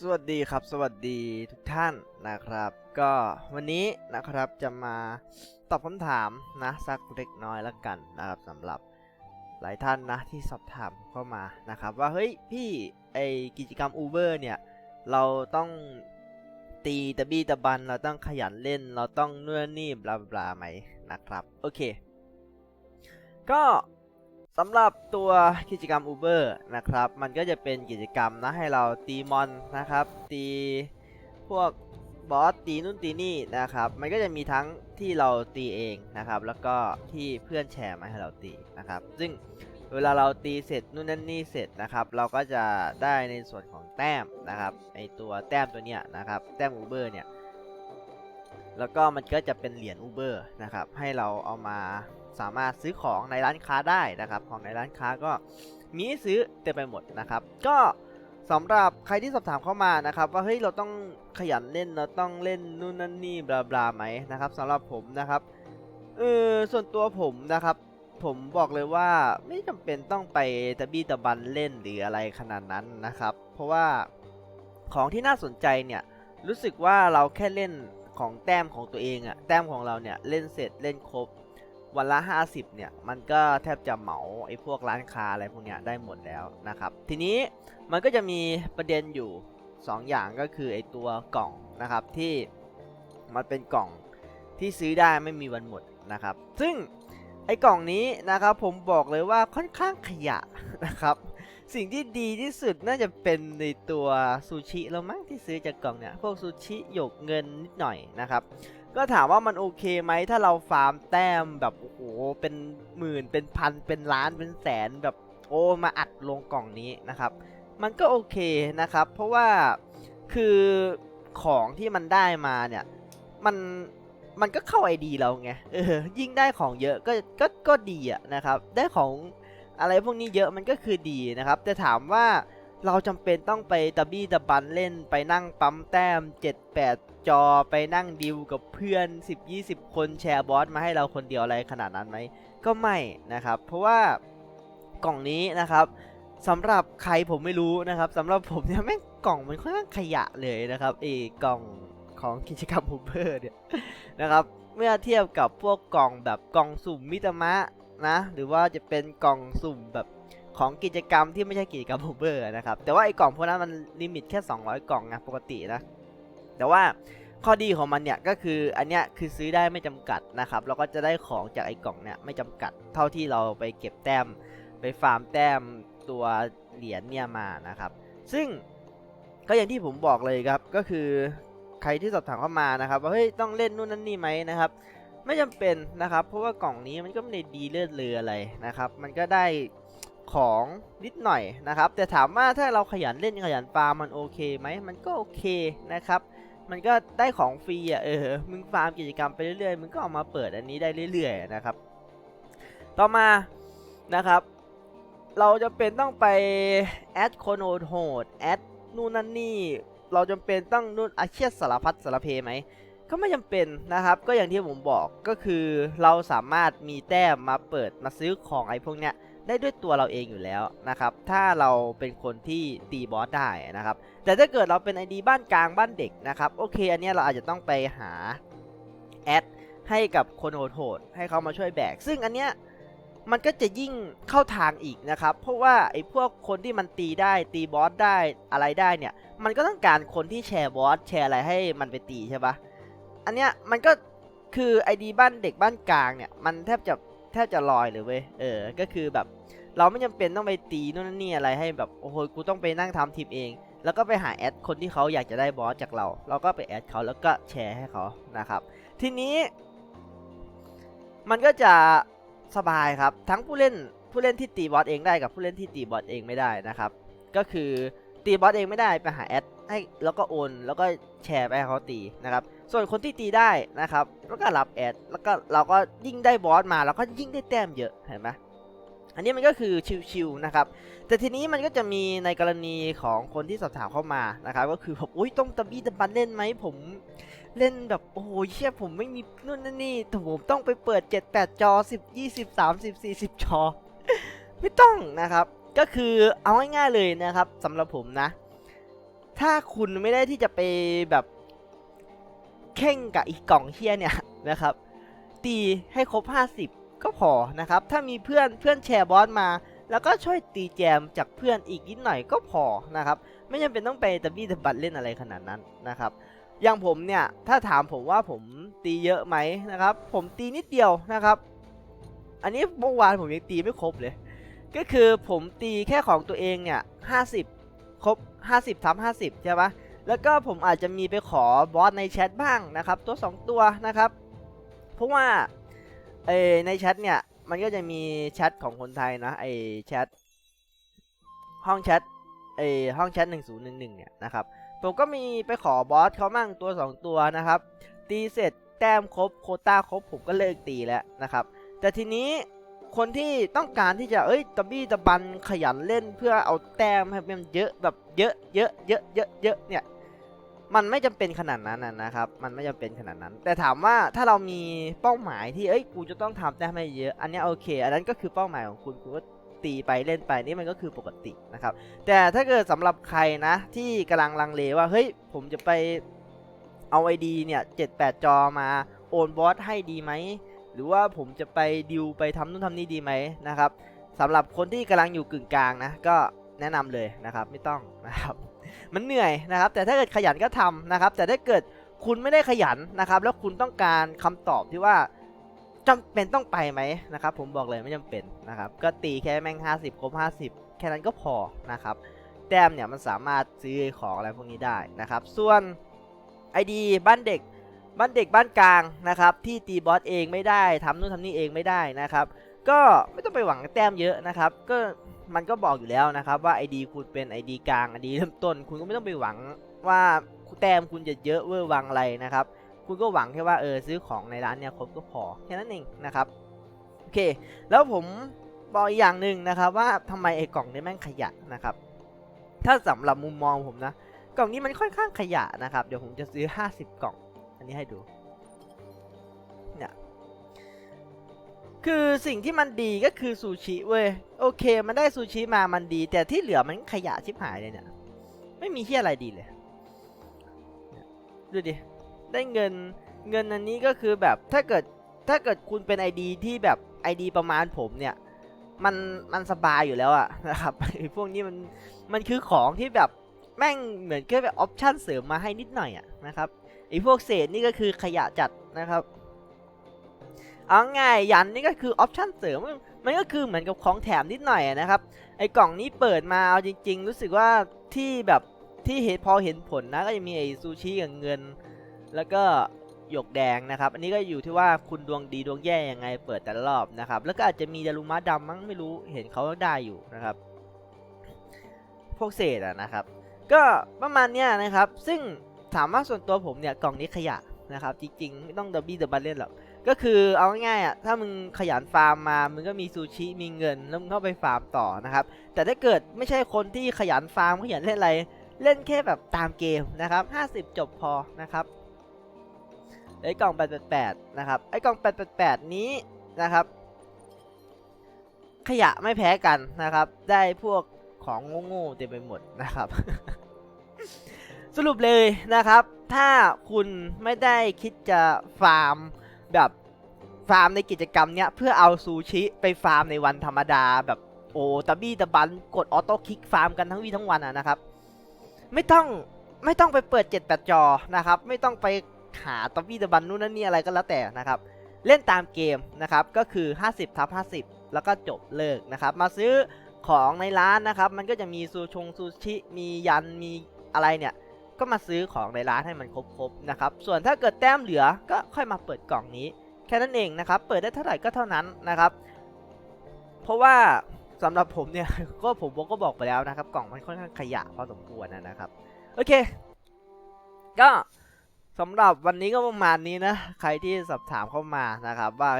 สวัสดีครับ สวัสดีทุกท่านนะครับ ก็วันนี้นะครับจะมาตอบคำถามนะสักเล็กน้อยละกันนะครับสำหรับหลายท่านนะที่สอบถามเข้ามานะครับ ว่าเฮ้ยพี่ไอกิจกรรม Uber เนี่ยเราต้องตีตะบี้ตะบัน เราต้องขยันเล่น เราต้องเนื่อนนี่บลาบลาไหมนะครับ โอเค ก็ สำหรับตัวกิจกรรม Uber นะครับ มันก็จะเป็นกิจกรรมนะให้เราตีมอนนะครับ ตีพวกบอสตีนู่นตีนี่นะครับ มันก็จะมีทั้งที่เราตีเองนะครับ แล้วก็ที่เพื่อนแชร์มาให้เราตีนะครับ ซึ่งเวลาเราตีเสร็จนู่นนั่นนี่เสร็จนะครับ เราก็จะได้ในส่วนของแต้มนะครับไอตัวแต้มตัวเนี้ยนะครับ แต้ม Uber เนี่ย แล้วก็มันก็จะเป็นเหรียญ Uber นะครับให้เราเอามาสามารถซื้อของในร้านค้าได้นะครับ ของในร้านค้าก็มีซื้อเต็มไปหมดนะครับ ก็สำหรับใครที่สอบถามเข้ามานะครับ ว่าเฮ้ยเราต้องขยันเล่นเราต้องเล่นนู่นนั่นนี่บลาบลาไหมนะครับสำหรับผมนะครับเออส่วนตัวผมนะครับ ผมบอกเลยว่าไม่จำเป็นต้องไปตะบี้ตะบันเล่นหรืออะไรขนาดนั้นนะครับ เพราะว่าของที่น่าสนใจเนี่ยรู้สึกว่าเราแค่เล่น ของแต้มของตัวเองอะแต้มของเราเนี่ยเล่นเสร็จเล่นครบวันละ 50 เนี่ย มันก็แทบจะเหมาไอ้พวกร้านค้าอะไรพวกเนี้ยได้หมดแล้วนะครับ ทีนี้มันก็จะมีประเด็นอยู่ 2 อย่างก็คือไอ้ตัวกล่องนะครับที่มันเป็นกล่องที่ซื้อได้ไม่มีวันหมดนะครับ ซึ่งไอ้กล่องนี้นะครับผมบอกเลยว่าค่อนข้างขยะนะครับ สิ่งที่ดีที่สุดน่าจะเป็นในตัวซูชิแล้วมั้งที่ซื้อจากกล่องเนี่ย พวกซูชิหยกเงินนิดหน่อยนะครับ ก็ถามว่ามันโอเคไหมถ้าเราฟาร์มแต้มแบบโอ้โหเป็นหมื่นเป็นพันเป็นล้านเป็นแสนแบบโอ้มาอัดลงกล่องนี้นะครับ มันก็โอเคนะครับ เพราะว่าคือของที่มันได้มาเนี่ยมันมันก็เข้าไอดีเราไงเออยิ่งได้ของเยอะก็ก็ก็ดีอะนะครับ ได้ของ อะไรพวกนี้เยอะมันก็คือดีนะครับ แต่ถามว่าเราจำเป็นต้องไปตะบี้ตะบันเล่นไปนั่งปั๊มแต้ม 7-8 จอไปนั่งดิวกับเพื่อน 10-20 คนแชร์บอสมาให้เราคนเดียวอะไรขนาดนั้นไหมก็ไม่นะครับ เพราะว่ากล่องนี้นะครับสำหรับใครผมไม่รู้นะครับสำหรับผมเนี่ยแม่งกล่องมันค่อนข้างขยะเลยนะครับเอกล่องของกิจกรรมฮูเบอร์เนี่ยนะครับเมื่อเทียบกับพวกกล่องแบบกล่องสุ่มมิตรมะ นะ หรือว่าจะเป็นกล่องสุ่มแบบของกิจกรรมที่ไม่ใช่กิจกรรมฮูเบอร์นะครับ แต่ว่าไอ้กล่องพวกนั้นมันลิมิตแค่ 200 กล่องนะปกตินะ แต่ว่าข้อดีของมันเนี่ยก็คืออันเนี้ยคือซื้อได้ไม่จำกัดนะครับเราก็จะได้ของจากไอ้กล่องเนี่ยไม่จำกัดเท่าที่เราไปเก็บแต้ม ไปฟาร์มแต้มตัวเหรียญเนี่ยมานะครับ ซึ่งก็อย่างที่ผมบอกเลยครับก็คือใครที่สอบถามเข้ามานะครับว่าเฮ้ยต้องเล่นนู่นนั่นนี่ไหมนะครับ ไม่จำเป็นนะครับ เพราะว่ากล่องนี้มันก็ไม่ได้ดีเลือดเรืออะไรนะครับ มันก็ได้ของนิดหน่อยนะครับ แต่ถามว่าถ้าเราขยันเล่นขยันฟาร์มมันโอเคไหมมันก็โอเคนะครับ มันก็ได้ของฟรีอะเออมึงฟาร์มกิจกรรมไปเรื่อยๆมึงก็เอามาเปิดอันนี้ได้เรื่อยๆนะครับ ต่อมานะครับ เราจะเป็นต้องไปแอดโคโนโหดแอดนู่นนั่นนี่เราจำเป็นต้องนู่นอาเชียสารพัดสารเพไหม ก็ไม่จำเป็นนะครับ ก็อย่างที่ผมบอกก็คือเราสามารถมีแต้มมาเปิดมาซื้อของไอ้พวกเนี้ยได้ด้วยตัวเราเองอยู่แล้วนะครับ ถ้าเราเป็นคนที่ตีบอสได้นะครับ แต่ถ้าเกิดเราเป็น ID บ้านกลางบ้านเด็กนะครับ โอเค อันนี้เราอาจจะต้องไปหาแอดให้กับคนโหดๆให้เขามาช่วยแบก ซึ่งอันเนี้ยมันก็จะยิ่งเข้าทางอีกนะครับ เพราะว่าไอ้พวกคนที่มันตีได้ตีบอสได้อะไรได้เนี่ย มันก็ต้องการคนที่แชร์บอสแชร์อะไรให้มันไปตีใช่ปะ อันเนี้ยมันก็คือ ID บ้านเด็กบ้านกลางเนี่ยมันแทบจะแทบจะลอยเลยเว้ยเออ ก็คือแบบเราไม่จำเป็นต้องไปตีนู่นนี่อะไรให้แบบโอ้โหกูต้องไปนั่งทำทีมเอง แล้วก็ไปหาแอดคนที่เขาอยากจะได้บอสจากเรา เราก็ไปแอดเขาแล้วก็แชร์ให้เขานะครับ ทีนี้มันก็จะสบายครับทั้งผู้เล่นผู้เล่นที่ตีบอสเองได้กับผู้เล่นที่ตีบอสเองไม่ได้นะครับ ก็คือ ตีบอสเองไม่ได้ไปหาแอดให้แล้วก็โอนแล้วก็แชร์ไปให้เขาตีนะครับ ส่วนคนที่ตีได้นะครับแล้วก็รับแอดแล้วก็เราก็ยิ่งได้บอสมาเราก็ยิ่งได้แต้มเยอะเห็นไหมอันนี้มันก็คือชิวๆนะครับ แต่ทีนี้มันก็จะมีในกรณีของคนที่สอบถามเข้ามานะครับก็คือแบบอุ้ยต้องตะบี้ตะบันเล่นไหมผมเล่นแบบโอ้โหเชี่ยผมไม่มีนู่นนั่นนี่แต่ผมต้องไปเปิด 7 8 จอ 10 20 30 40 จอ ไม่ต้องนะครับ ก็คือเอาง่ายๆเลยนะครับสำหรับผมนะ ถ้าคุณไม่ได้ที่จะไปแบบเข่งกับอีกกล่องเชียเนี่ยนะครับ ตีให้ครบ 50 ก็พอนะครับ ถ้ามีเพื่อนเพื่อนแชร์บอสมา แล้วก็ช่วยตีแจมจากเพื่อนอีกนิดหน่อยก็พอนะครับ ไม่จำเป็นต้องไปตะบี้ตะบัดเล่นอะไรขนาดนั้นนะครับอย่างผมเนี่ยถ้าถามผมว่าผมตีเยอะไหมนะครับ ผมตีนิดเดียวนะครับ อันนี้เมื่อวานผมยังตีไม่ครบเลย ก็คือผมตีแค่ของตัวเองเนี่ย50ครบ50ทับ50ใช่ปะแล้วก็ผมอาจจะมีไปขอบอสในแชทบ้างนะครับ ตัว 2 ตัวนะครับ เพราะว่าเอในแชทเนี่ย มันก็จะมีแชทของคนไทยนะไอแชทห้องแชทไอห้องแชท1011 เนี่ยนะครับ ผมก็มีไปขอบอสเขามั่งตัว 2 ตัวนะครับ ตีเสร็จแต้มครบโคต้าครบผมก็เลิกตีแล้วนะครับ แต่ทีนี้ คนที่ต้องการที่จะเอ้ยตะบี้ตะบันขยันเล่นเพื่อเอาแต้มให้มันเยอะแบบเยอะเยอะเยอะเยอะเยอะเนี่ยมันไม่จำเป็นขนาดนั้นนะครับ มันไม่จำเป็นขนาดนั้น แต่ถามว่าถ้าเรามีเป้าหมายที่เอ้ยกูจะต้องทำแต้มให้เยอะ อันนี้โอเค อันนั้นก็คือเป้าหมายของคุณคุณก็ตีไปเล่นไปนี่มันก็คือปกตินะครับ แต่ถ้าเกิดสำหรับใครนะที่กำลังลังเลว่าเฮ้ยผมจะไปเอาไอดีเนี่ยเจ็ดแปดจอมาโอนบอสให้ดีไหม หรือว่าผมจะไปดิวไปทำนู่นทำนี่ดีไหมนะครับสำหรับคนที่กำลังอยู่กึ่งกลางนะก็แนะนำเลยนะครับไม่ต้องนะครับมันเหนื่อยนะครับ แต่ถ้าเกิดขยันก็ทำนะครับ แต่ถ้าเกิดคุณไม่ได้ขยันนะครับ แล้วคุณต้องการคำตอบที่ว่าจำเป็นต้องไปไหมนะครับ ผมบอกเลยไม่จำเป็นนะครับ ก็ตีแค่แม่ง 50 ครบ 50 แค่นั้นก็พอนะครับแต้มเนี่ยมันสามารถซื้อของอะไรพวกนี้ได้นะครับ ส่วน ID บ้านเด็ก บ้านเด็กบ้านกลางนะครับที่ตีบอสเองไม่ได้ทำนู่นทำนี่เองไม่ได้นะครับก็ไม่ต้องไปหวังแต้มเยอะนะครับ ก็มันก็บอกอยู่แล้วนะครับว่า ID คุณเป็น ID กลาง ID เริ่มต้น คุณก็ไม่ต้องไปหวังว่าแต้มคุณจะเยอะเวอร์วังอะไรนะครับ คุณก็หวังแค่ว่าเออซื้อของในร้านเนี่ยครบก็พอแค่นั้นเองนะครับโอเค แล้วผมบอกอีกอย่างหนึ่งนะครับ ว่าทำไมไอ้กล่องนี้แม่งขยะนะครับ ถ้าสำหรับมุมมองผมนะ กล่องนี้มันค่อนข้างขยะนะครับ เดี๋ยวผมจะซื้อ 50 กล่อง นนี้ให้ดู เนี่ย คือสิ่งที่มันดีก็คือซูชิเว้ย โอเค มันได้ซูชิมามันดี แต่ที่เหลือมันขยะชิบหายเลยเนี่ย ไม่มีที่อะไรดีเลย ดูดิ ได้เงิน เงินอันนี้ก็คือแบบ ถ้าเกิด ถ้าเกิดคุณเป็น ID ที่แบบ ID ประมาณผมเนี่ย มัน มันสบายอยู่แล้วอะนะครับไอ้พวกนี้มัน มันคือของที่แบบแม่งเหมือนแค่แบบออปชั่นเสริมมาให้นิดหน่อยอะนะครับ อ้พวกเศษนี่ก็คือขยะจัดนะครับ เอาง่ายยันนี่ก็คือออปชั่นเสริมมันก็คือเหมือนกับของแถมนิดหน่อยนะครับ ไอ้กล่องนี้เปิดมาเอาจริง ๆ รู้สึกว่าที่แบบที่เห็นพอเห็นผลนะก็จะมีไอ้ซูชิกับเงิน แล้วก็หยกแดงนะครับ อันนี้ก็อยู่ที่ว่าคุณดวงดีดวงแย่ยังไงเปิดแต่ละรอบนะครับ แล้วก็อาจจะมีดารุมะดำมั้งไม่รู้เห็นเขาได้อยู่นะครับ พวกเศษอะนะครับ ก็ประมาณเนี้ยนะครับ ซึ่ง ถามว่าส่วนตัวผมเนี่ยกล่องนี้ขยะนะครับจริงๆ ไม่ต้องดับบี้เดับบันเล่นหรอกก็คือเอาง่ายๆอะถ้ามึงขยันฟาร์มมา มึงก็มีซูชิมีเงิน แล้วมึงเข้าไปฟาร์มต่อนะครับ แต่ถ้าเกิดไม่ใช่คนที่ขยันฟาร์มขยันเล่นอะไร เล่นแค่แบบตามเกมนะครับ 50 จบพอนะครับไอ้กล่อง 888 นะครับไอ้กล่อง 888 นี้นะครับ ขยะไม่แพ้กันนะครับ ได้พวกของโง่ๆเต็มไปหมดนะครับ สรุปเลยนะครับ ถ้าคุณไม่ได้คิดจะฟาร์มแบบฟาร์มในกิจกรรมเนี้ยเพื่อเอาซูชิไปฟาร์มในวันธรรมดาแบบโอ้ตะบี้ตะบันกดออโต้คลิกฟาร์มกันทั้งวีทั้งวันอะนะครับ ไม่ต้องไม่ต้องไปเปิด7 8จอนะครับ ไม่ต้องไปหาตะบี้ตะบันนู่นนั่นนี่อะไรก็แล้วแต่นะครับ เล่นตามเกมนะครับก็คือ 50ทับ50 แล้วก็จบเลิกนะครับ มาซื้อของในร้านนะครับ มันก็จะมีซูชงซูชิมียันมีอะไรเนี่ย ก็มาซื้อของในร้านให้มันครบๆนะครับ ส่วนถ้าเกิดแต้มเหลือก็ค่อยมาเปิดกล่องนี้ แค่นั้นเองนะครับ เปิดได้เท่าไหร่ก็เท่านั้นนะครับ เพราะว่าสำหรับผมเนี่ยก็ผมก็บอกไปแล้วนะครับ กล่องมันค่อนข้างขยะพอสมควรนะครับ โอเค ก็สำหรับวันนี้ก็ประมาณนี้นะ ใครที่สอบถามเข้ามานะครับ ว่า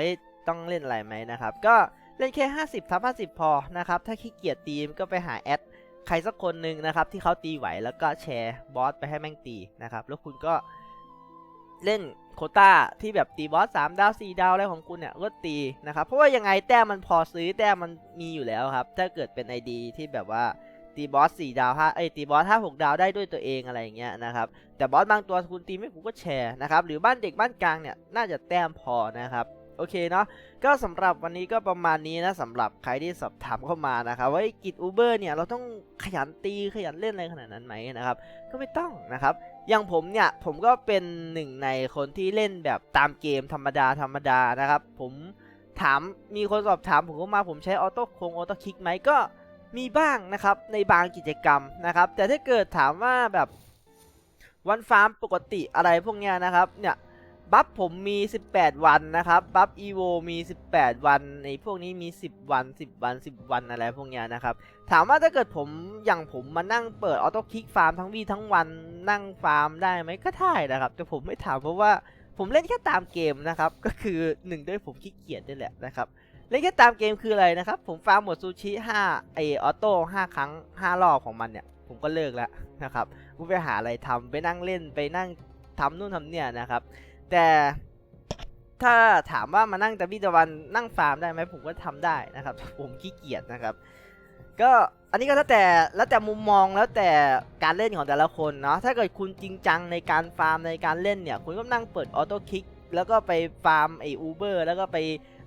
ต้องเล่นอะไรไหมนะครับ ก็เล่นแค่ 50ทับ50 พอนะครับ ถ้าขี้เกียจตีมก็ไปหาแอด ใครสักคนหนึ่งนะครับ ที่เขาตีไหวแล้วก็แชร์บอสไปให้แม่งตีนะครับ แล้วคุณก็เล่นโคต้าที่แบบตีบอส3ดาว4ดาวอะไรของคุณเนี่ยก็ตีนะครับ เพราะว่ายังไงแต้มมันพอซื้อแต้มมันมีอยู่แล้วครับ ถ้าเกิดเป็น ID ที่แบบว่าตีบอสสี่ดาวห้าเอ้ตีบอสห้าหกดาวได้ด้วยตัวเองอะไรอย่างเงี้ยนะครับ แต่บอสบางตัวคุณตีไม่กูก็แชร์นะครับ หรือบ้านเด็กบ้านกลางเนี่ยน่าจะแต้มพอนะครับ โอเคเนาะก็สำหรับวันนี้ก็ประมาณนี้นะสำหรับใครที่สอบถามเข้ามานะครับว่ากิจอูเบอร์เนี่ยเราต้องขยันตีขยันเล่นอะไรขนาดนั้นไหมนะครับ ก็ไม่ต้องนะครับอย่างผมเนี่ยผมก็เป็นหนึ่งในคนที่เล่นแบบตามเกมธรรมดาธรรมดานะครับ ผมถามมีคนสอบถามผมก็มาผมใช้ออโต้โคงออโต้คลิกไหมก็มีบ้างนะครับในบางกิจกรรมนะครับ แต่ถ้าเกิดถามว่าแบบวันฟาร์มปกติอะไรพวกเนี้ยนะครับเนี่ย บัฟผมมี 18 วันนะครับ บัฟอีโวมี 18 วันในพวกนี้มี 10 วัน 10 วัน 10 วันอะไรพวกเนี้ยนะครับ ถามว่าถ้าเกิดผมอย่างผมมานั่งเปิดออโต้คลิกฟาร์มทั้งวีทั้งวันนั่งฟาร์มได้ไหมก็ได้นะครับ แต่ผมไม่ถามเพราะว่าผมเล่นแค่ตามเกมนะครับ ก็คือหนึ่งด้วยผมขี้เกียจด้วยแหละนะครับ เล่นแค่ตามเกมคืออะไรนะครับ ผมฟาร์มหมดซูชิ5ไอออโต้5ครั้ง 5 รอบของมันเนี่ย ผมก็เลิกแล้วนะครับกูไปหาอะไรทำไปนั่งเล่นไปนั่งทำนู่นทำเนี่ยนะครับ แต่ถ้าถามว่ามานั่งแต่วิตะวันนั่งฟาร์มได้ไหมผมก็ทำได้นะครับ ผมขี้เกียจนะครับ ก็อันนี้ก็แล้วแต่แล้วแต่มุมมองแล้วแต่การเล่นของแต่ละคนเนาะถ้าเกิดคุณจริงจังในการฟาร์มในการเล่นเนี่ย คุณก็นั่งเปิดออโต้คลิกแล้วก็ไปฟาร์มไออูเบอร์แล้วก็ไป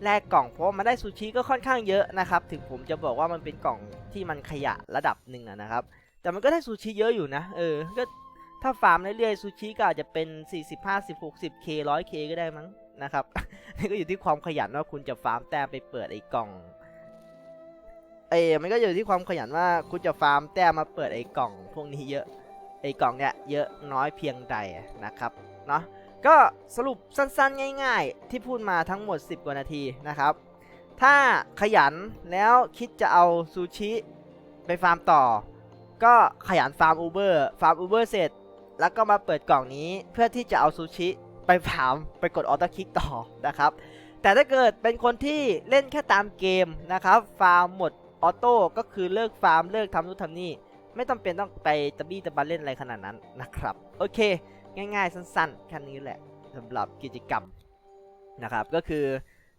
แลกกล่องเพราะว่ามันได้ซูชิก็ค่อนข้างเยอะนะครับ ถึงผมจะบอกว่ามันเป็นกล่องที่มันขยะระดับหนึ่งนะครับ แต่มันก็ได้ซูชิเยอะอยู่นะ เออก็ ถ้าฟาร์มเรื่อยๆซูชิก็อาจจะเป็น 40 50 60 k 100 k ก็ได้มั้งนะครับ นี่ก็อยู่ที่ความขยันว่าคุณจะฟาร์มแต้มไปเปิดไอ้กล่อง เอ้มันก็อยู่ที่ความขยันว่าคุณจะฟาร์มแต้มมาเปิดไอ้กล่อง พวกนี้เยอะ ไอ้กล่องเนี้ยเยอะน้อยเพียงใดนะครับ เนาะก็สรุปสั้นๆง่าย ๆ ที่พูดมาทั้งหมด 10 กว่านาทีนะครับ ถ้าขยันแล้วคิดจะเอาซูชิไปฟาร์มต่อ ก็ขยันฟาร์มอูเบอร์ ฟาร์มอูเบอร์เสร็จ แล้วก็มาเปิดกล่องนี้เพื่อที่จะเอาซูชิไปฟาร์มไปกดออโต้คลิกต่อนะครับ แต่ถ้าเกิดเป็นคนที่เล่นแค่ตามเกมนะครับ ฟาร์มหมดออโต้ก็คือเลิกฟาร์มเลิกทำนู่นทำนี่ ไม่ต้องเป็นต้องไปตะบี้ตะบันเล่นอะไรขนาดนั้นนะครับ โอเค ง่ายๆ สั้นๆแค่นี้แหละสำหรับกิจกรรมนะครับ ก็คือ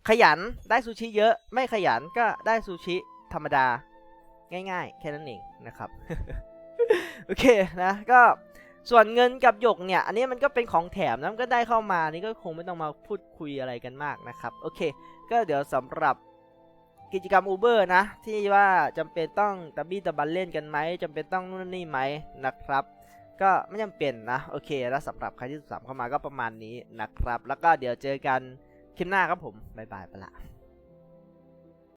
ขยันได้ซูชิเยอะ ไม่ขยันก็ได้ซูชิธรรมดา ง่ายๆ แค่นั้นเองนะครับ โอเคนะก็ ส่วนเงินกับหยกเนี่ย อันนี้มันก็เป็นของแถมนะมันก็ได้เข้ามานี่ก็คงไม่ต้องมาพูดคุยอะไรกันมากนะครับ โอเค ก็เดี๋ยวสำหรับกิจกรรม Uber นะ ที่ว่าจำเป็นต้องตะบี้ตะบันเล่นกันไหมจำเป็นต้องนู่นนี่ไหมนะครับ ก็ไม่จำเป็นนะ โอเค แล้วสำหรับใครที่สามเข้ามาก็ประมาณนี้นะครับ แล้วก็เดี๋ยวเจอกันคลิปหน้าครับผมบ๊ายบายไปละ